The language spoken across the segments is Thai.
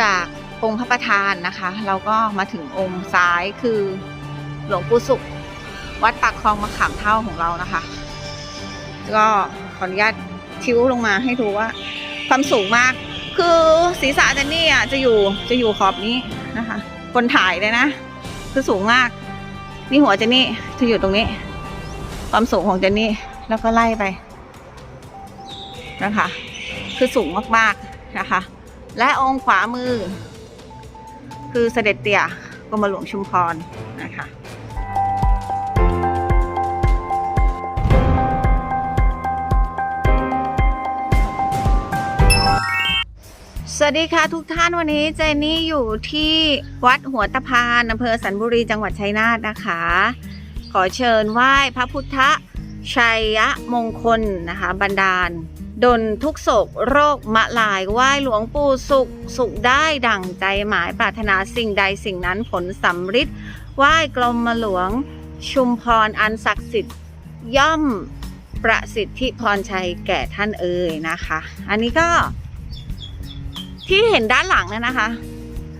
จากองค์พระประธานนะคะ เราก็มาถึงองค์ซ้ายคือหลวงปู่สุข วัดปากคลองมะขามเท่าของเรานะคะ ก็ขออนุญาตทิ้วลงมาให้ดูว่า ความสูงมาก คือศีรษะเจนนี่อะจะอยู่จะอยู่ขอบนี้นะคะ คนถ่ายเลยนะ คือสูงมาก นี่หัวเจนนี่จะอยู่ตรงนี้ ความสูงของเจนนี่แล้วก็ไล่ไปนะคะ คือสูงมากๆนะคะ และองค์ขวามือ คือเสด็จเตี่ยกรมหลวงชุมพรนะคะสวัสดีค่ะทุกท่านวันนี้เจนนี่อยู่ที่วัดหัวตะพานอำเภอสันบุรีจังหวัดชัยนาทนะคะ ขอเชิญไหว้พระพุทธชัยมงคลนะคะ บันดาล ดนทุกโศกโรคมะลายไหว้หลวงปู่สุข สุขได้ดั่งใจหมายปรารถนาสิ่งใดสิ่งนั้นผลสำฤทธิ์ไหว้กรมมหลวง ชุมพรอันศักดิ์สิทธิ์ย่อมประสิทธิพรชัยแก่ท่านเอ่ยนะคะ อันนี้ก็ที่เห็นด้านหลังนั่นนะคะ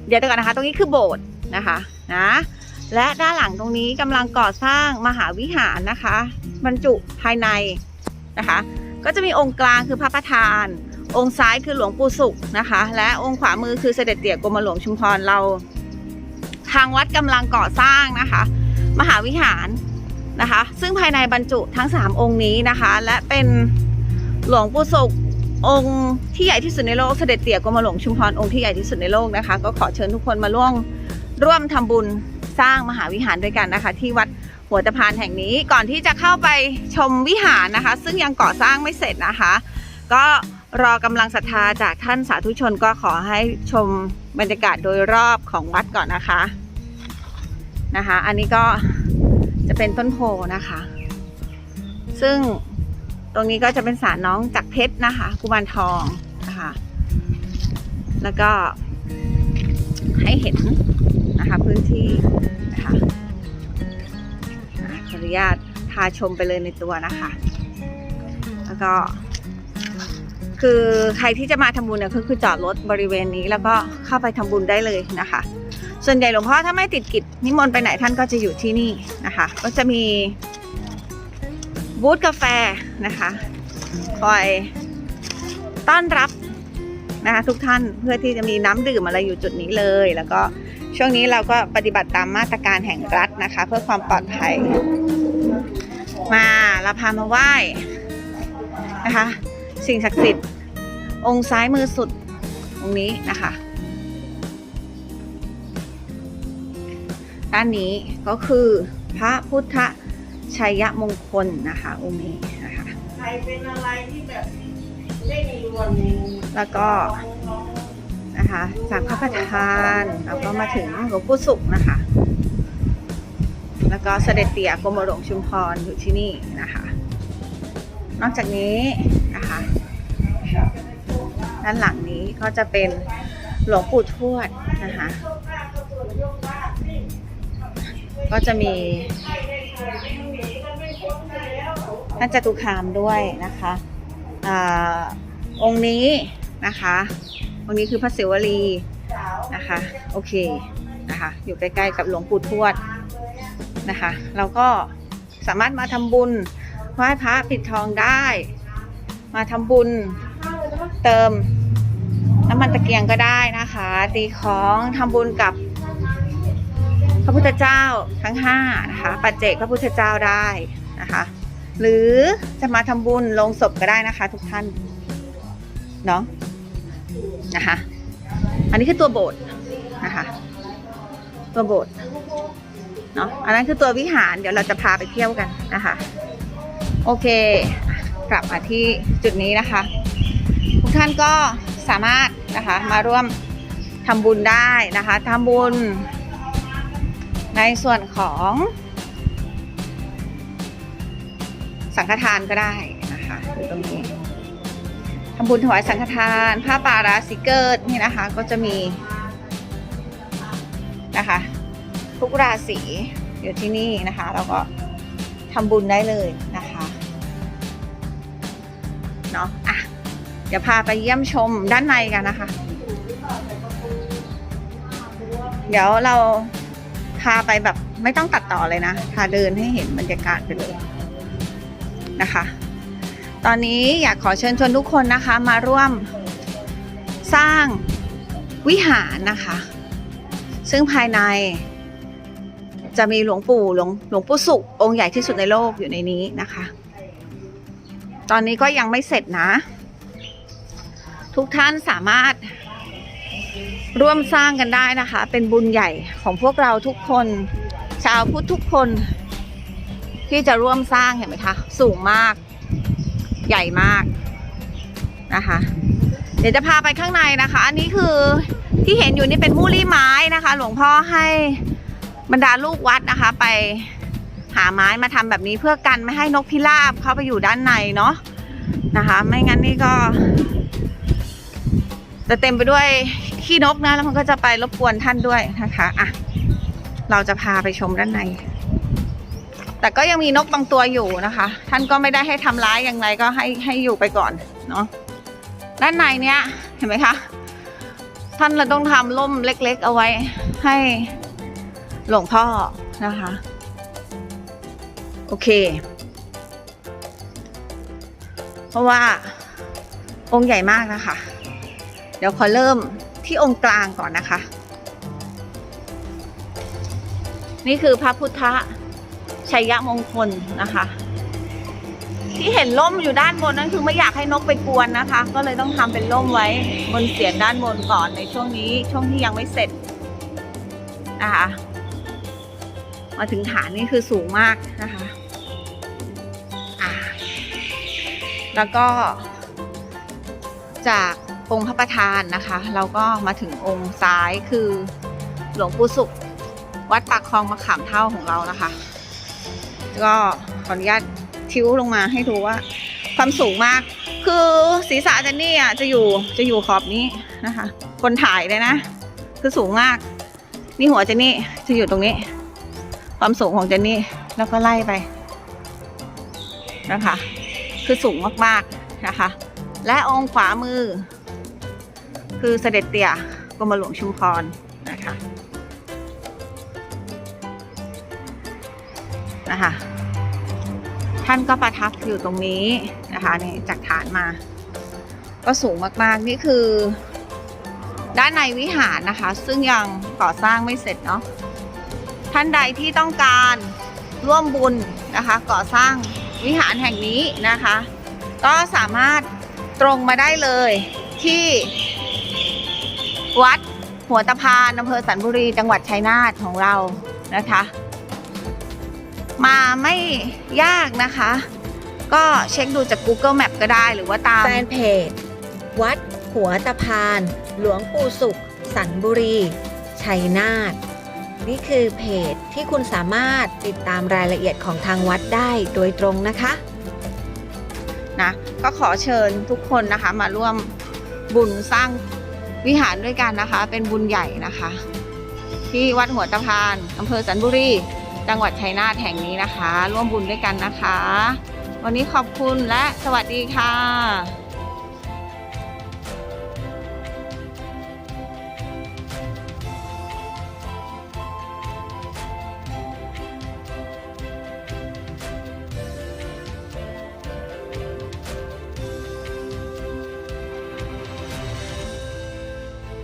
เดี๋ยวเดี๋ยวก่อนนะคะ ตรงนี้คือโบสถ์นะคะนะและด้านหลังตรงนี้กำลังก่อสร้างมหาวิหารนะคะ บรรจุภายใน นะคะ ก็จะมีองค์กลางคือพระประธาน องค์ซ้ายคือหลวงปู่สุขนะคะ และองค์ขวามือคือเสด็จเตี่ยกรมหลวงชุมพรเรา ทางวัดกำลังก่อสร้างนะคะ มหาวิหารนะคะ ซึ่งภายในบรรจุทั้ง 3 องค์นี้นะคะ และเป็นหลวงปู่สุของค์ที่ใหญ่ที่สุดในโลกเสด็จเตี่ยกรมหลวงชุมพรองค์ที่ใหญ่ที่สุดในโลกนะคะ ก็ขอเชิญทุกคนมาร่วมร่วมทำบุญสร้างมหาวิหารด้วยกันนะคะ ที่วัด หัวตะพานแห่งนี้ก่อนที่จะเข้าไปชมวิหารนะคะ ซึ่งยังก่อสร้างไม่เสร็จนะคะ ก็รอกำลังศรัทธาจากท่านสาธุชนก็ขอให้ชมบรรยากาศโดยรอบของวัดก่อนนะคะนะคะ อันนี้ก็จะเป็นต้นโพนะคะ ซึ่งตรงนี้ก็จะเป็นสารน้องจากเพชรนะคะ กุมารทองนะคะ แล้วก็ให้เห็นนะคะพื้นที่นะคะ อะขออนุญาตพาชมไปเลยในตัวนะคะ แล้วก็ คือใครที่จะมาทำบุญเนี่ยก็คือจอดรถบริเวณนี้แล้วก็เข้าไปทำบุญได้เลยนะคะ ส่วนใหญ่หลวงพ่อถ้าไม่ติดกิจนิมนต์ไปไหนท่านก็จะอยู่ที่นี่นะคะ ก็จะมีบูธกาแฟนะคะคอยต้อนรับนะคะทุกท่านเพื่อที่จะมีน้ำดื่มอะไรอยู่จุดนี้เลย แล้วก็ช่วงนี้เราก็ปฏิบัติตามมาตรการแห่งรัฐนะคะ เพื่อความปลอดภัย มาเราพามาไหว้นะคะ สิ่งศักดิ์สิทธิ์ องค์ซ้ายมือสุดองค์นี้นะคะด้านนี้ก็คือพระพุทธชัยมงคลนะคะองค์นี้นะคะใครเป็นอะไรที่แบบไม่มีวันแล้วก็นะคะจากพระประธานแล้วก็มาถึงหลวงปู่สุขนะคะ แล้วก็เสด็จเตี่ยกรมหลวงชุมพรอยู่ที่นี่นะคะ นอกจากนี้นะคะ ด้านหลังนี้ก็จะเป็นหลวงปู่ทวดนะคะ ก็จะมีท่านจตุคามด้วยนะคะอองค์นี้นะคะองค์นี้คือพระศิวลีนะคะ โอเคนะคะ อยู่ใกล้ๆกับหลวงปู่ทวด นะคะ เราก็สามารถมาทำบุญไหว้พระปิดทองได้ มาทำบุญเติมน้ำมันตะเกียงก็ได้นะคะ ตีของทำบุญกับพระพุทธเจ้าทั้งห้านะคะ ปัจเจกพระพุทธเจ้าได้นะคะ หรือจะมาทำบุญลงศพก็ได้นะคะ ทุกท่านเนาะนะคะ อันนี้คือตัวโบสถ์นะคะ ตัวโบสถ์ เนาะอันนั้นคือตัววิหารเดี๋ยวเราจะพาไปเที่ยวกันนะคะ โอเค กลับมาที่จุดนี้นะคะ ทุกท่านก็สามารถนะคะมาร่วมทำบุญได้นะคะทำบุญในส่วนของสังฆทานก็ได้นะคะอยู่ตรงนี้ทำบุญถวายสังฆทานผ้าป่าราสิเกิดนี่นะคะ ก็จะมีนะคะ ทุกราศีอยู่ที่นี่นะคะเราก็ทำบุญได้เลยนะคะเนาะอะเดี๋ยวพาไปเยี่ยมชมด้านในกันนะคะ เดี๋ยวเราพาไปแบบไม่ต้องตัดต่อเลยนะพาเดินให้เห็นบรรยากาศไปเลยนะคะ ตอนนี้อยากขอเชิญชวนทุกคนนะคะมาร่วมสร้างวิหารนะคะ ซึ่งภายใน จะมีหลวงปู่หลวงหลวงปู่สุองค์ใหญ่ที่สุดในโลกอยู่ในนี้นะคะ ตอนนี้ก็ยังไม่เสร็จนะ ทุกท่านสามารถร่วมสร้างกันได้นะคะ เป็นบุญใหญ่ของพวกเราทุกคน ชาวพุทธทุกคน ที่จะร่วมสร้างเห็นไหมคะ สูงมาก ใหญ่มากนะคะ เดี๋ยวจะพาไปข้างในนะคะ อันนี้คือที่เห็นอยู่นี่เป็นมูลี่ไม้นะคะ หลวงพ่อให้ บรรดาลูกวัดนะคะ ไปหาไม้มาทำแบบนี้เพื่อกันไม่ให้นกพิราบเข้าไปอยู่ด้านในเนาะนะคะ ไม่งั้นนี่ก็จะเต็มไปด้วยขี้นกนะแล้วมันก็จะไปรบกวนท่านด้วยนะคะอะเราจะพาไปชมด้านใน แต่ก็ยังมีนกบางตัวอยู่นะคะ ท่านก็ไม่ได้ให้ทำร้ายอย่างไรก็ให้ให้อยู่ไปก่อนเนาะด้านในเนี้ยเห็นไหมคะท่านเราต้องทำร่มเล็ก ๆ เอาไว้ให้ หลวงพ่อนะคะ โอเค เพราะว่าองค์ใหญ่มากนะคะ เดี๋ยวขอเริ่มที่องค์กลางก่อนนะคะ นี่คือพระพุทธชัยมงคลนะคะ ที่เห็นล่มอยู่ด้านบนนั่นคือไม่อยากให้นกไปกวนนะคะ ก็เลยต้องทำเป็นล่มไว้บนเสียนด้านบนก่อนในช่วงนี้ช่วงที่ยังไม่เสร็จนะคะ มาถึงฐานนี่คือสูงมากนะคะแล้วก็ จากองค์พระประธานนะคะ เราก็มาถึงองค์ซ้ายคือหลวงปู่สุข วัดปากคลองมะขามเท่าของเรานะคะ ก็ขออนุญาตทิ้วลงมาให้ดูว่า ความสูงมาก คือศีรษะเจนนี่อะจะอยู่จะอยู่ขอบนี้นะคะ คนถ่ายเลยนะ คือสูงมาก นี่หัวเจนนี่จะอยู่ตรงนี้ ความสูงของเจนนี่แล้วก็ไล่ไปนะคะ คือสูงมากๆนะคะ และองค์ขวามือ คือเสด็จเตี่ยกรมหลวงชุมพรนะคะนะคะ ท่านก็ประทับอยู่ตรงนี้นะคะนี่จากฐานมา ก็สูงมากๆ นี่คือ ด้านในวิหารนะคะ ซึ่งยังก่อสร้างไม่เสร็จเนาะ ท่านใดที่ต้องการร่วมบุญนะคะ ก่อสร้างวิหารแห่งนี้นะคะ ก็สามารถตรงมาได้เลยที่วัดหัวตะพานอำเภอสันบุรีจังหวัดชัยนาทของเรานะคะ มาไม่ยากนะคะ ก็เช็คดูจาก Google Map ก็ได้หรือว่าตามแฟนเพจ วัดหัวตะพาน หลวงปู่สุข สันบุรี ชัยนาท นี่คือเพจที่คุณสามารถติดตามรายละเอียดของทางวัดได้โดยตรงนะคะนะก็ขอเชิญทุกคนนะคะมาร่วมบุญสร้างวิหารด้วยกันนะคะ เป็นบุญใหญ่นะคะ ที่วัดหัวตะพานอำเภอสันบุรีจังหวัดชัยนาทแห่งนี้นะคะ ร่วมบุญด้วยกันนะคะ วันนี้ขอบคุณและสวัสดีค่ะ